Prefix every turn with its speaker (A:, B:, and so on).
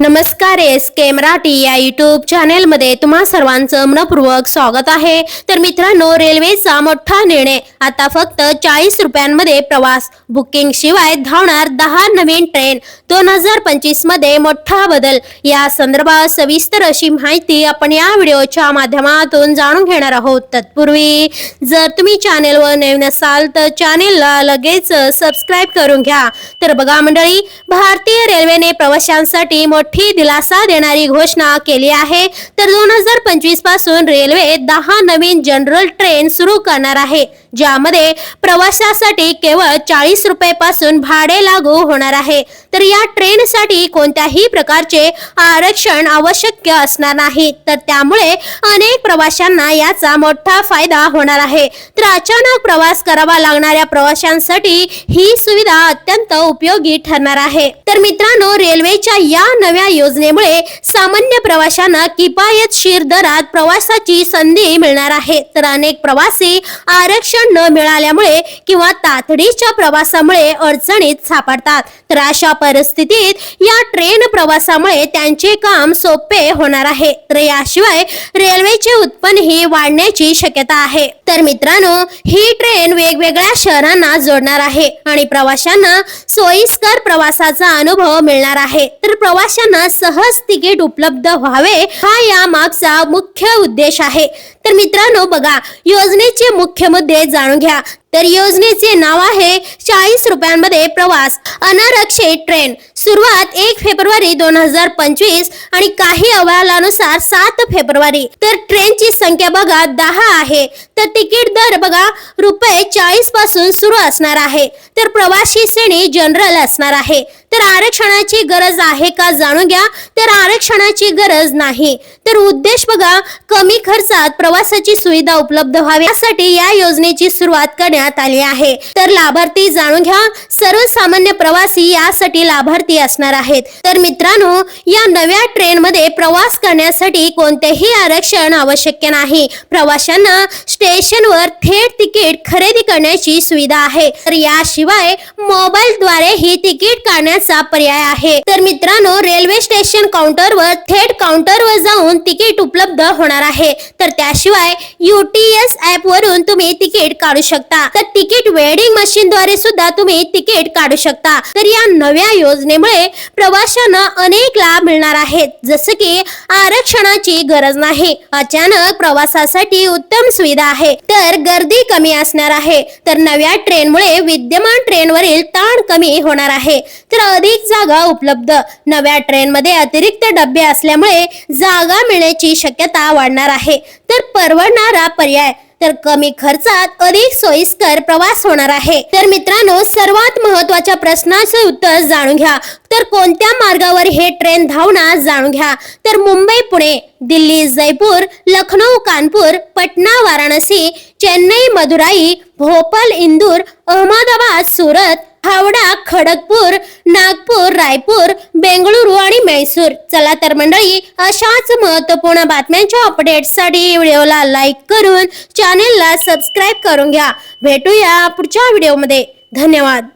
A: नमस्कार एस के मराठी या युट्यूब चॅनेलमध्ये तुम्हा सर्वांचं मनपूर्वक स्वागत आहे. तर मित्रांनो रेल्वेचा मोठा निर्णय आता फक्त चाळीस रुपयांमध्ये प्रवास. बुकिंग शिवाय धावणार दहा नवीन ट्रेन. दोन हजार पंचवीसमध्ये मोठा बदल. या संदर्भात सविस्तर अशी माहिती आपण या व्हिडिओच्या माध्यमातून जाणून घेणार आहोत. तत्पूर्वी जर तुम्ही चॅनेलवर नवीन असाल तर चॅनेलला लगेच सबस्क्राईब करून घ्या. तर बघा मंडळी भारतीय रेल्वेने प्रवाशांसाठी मोठ दिलासा देणारी घोषणा केली आहे. तर दोन हजार पंचवीसपासून रेल्वे दहा नवीन जनरल ट्रेन सुरू करणार आहे. ज्यामध्ये प्रवासासाठी केवळ चाळीस रुपयापासून भाडे लागू होणार आहे. तर या ट्रेनसाठी कोणत्याही प्रकारचे आरक्षण आवश्यक असणार नाही. तर त्यामुळे अनेक प्रवाशांना याचा मोठा फायदा होणार आहे. तर अचानक प्रवास करावा लागणाऱ्या प्रवाशांसाठी ही सुविधा अत्यंत उपयोगी ठरणार आहे. तर मित्रांनो रेल्वेच्या या नव्या योजनेमुळे सामान्य प्रवाशांना किफायतशीर दरात प्रवासाची संधी मिळणार आहे. तर अनेक प्रवासी आरक्षण न मिळाल्यामुळे किंवा तातडीच्या प्रवासामुळे अडचणीत सापडतात. तर अशा परिस्थितीत या ट्रेन प्रवासामुळे त्यांचे काम सोपे होणार आहे. तर याशिवाय रेल्वेचे उत्पन्नही वाढण्याची शक्यता आहे. तर मित्रांनो ही ट्रेन वेगवेगळ्या शहरांना जोडणार आहे आणि प्रवाशांना सोयीस्कर प्रवासाचा अनुभव मिळणार आहे. तर प्रवाशांना सहज तिकीट उपलब्ध व्हावे हा या मागचा मुख्य उद्देश आहे. तर मित्रांनो बघा योजनेचे मुख्य मुद्दे जाणून घ्या. तर योजनेचे नाव आहे चाळीस रुपयांमध्ये प्रवास अनारक्षित ट्रेन. सुरुवात एक फेब्रुवारी दोन हजार पंचवीस आणि काही अहवालानुसार सात फेब्रुवारी. तर ट्रेनची संख्या बघा दहा आहे. तर तिकीट दर बघा रुपये चाळीसपासून सुरू असणार आहे. तर प्रवासी श्रेणी जनरल असणार आहे. तर आरक्षणाची गरज आहे का जाणून घ्या. तर आरक्षणाची गरज नाही. तर उद्देश बघा कमी खर्चात प्रवासाची सुविधा उपलब्ध व्हावी. यासाठी या योजनेची सुरुवात करण्यात आली आहे. तर लाभार्थी जाणून घ्या सर्वसामान्य प्रवासी यासाठी लाभार्थी असणार आहेत. तर मित्रांनो या नव्या ट्रेन मध्ये प्रवास करण्यासाठी कोणतेही आरक्षण आवश्यक नाही. प्रवाशांना स्टेशनवर थेट तिकीट खरेदी करण्याची सुविधा आहे. तर याशिवाय मोबाईलद्वारे ही तिकीट काढण्यास काढण्याचा पर्याय आहे. तर मित्रांनो रेल्वे स्टेशन काउंटरवर थेट काउंटरवर जाऊन तिकीट उपलब्ध होणार आहे. तर त्याशिवाय युटीएस ऍप वरून तुम्ही तिकीट काढू शकता. तर तिकीट वेडिंग मशीन द्वारे सुद्धा तुम्ही तिकीट काढू शकता. तर या नव्या योजनेमुळे प्रवाशांना अनेक लाभ मिळणार आहेत. जसं की आरक्षणाची गरज नाही. अचानक प्रवासासाठी उत्तम सुविधा आहे. तर गर्दी कमी असणार आहे. तर नव्या ट्रेनमुळे विद्यमान ट्रेनवरील ताण कमी होणार आहे. तर अधिक जागा उपलब्ध. नव्या ट्रेनमध्ये अतिरिक्त डबे असल्यामुळे जागा मिळण्याची शक्यता वाढणार आहे. तर परवडणारा पर्याय तर कमी खर्चात अधिक सोयीस्कर प्रवास होणार आहे. तर मित्रांनो सर्वात महत्त्वाच्या प्रश्नाचे उत्तर जाणून घ्या. तर कोणत्या मार्गावर हे ट्रेन धावणार जाणून घ्या. तर मुंबई पुणे दिल्ली जयपूर लखनौ कानपूर पटना वाराणसी चेन्नई मदुराई भोपाल इंदूर अहमदाबाद सुरत हावडा खडगपूर नागपूर रायपूर बेंगळुरू आणि मैसूर चला तर मंडळी अशाच महत्त्वपूर्ण बातम्यांच्या अपडेटसाठी व्हिडिओला लाईक करून चॅनेलला सबस्क्राईब करून घ्या. भेटूया पुढच्या व्हिडिओमध्ये धन्यवाद.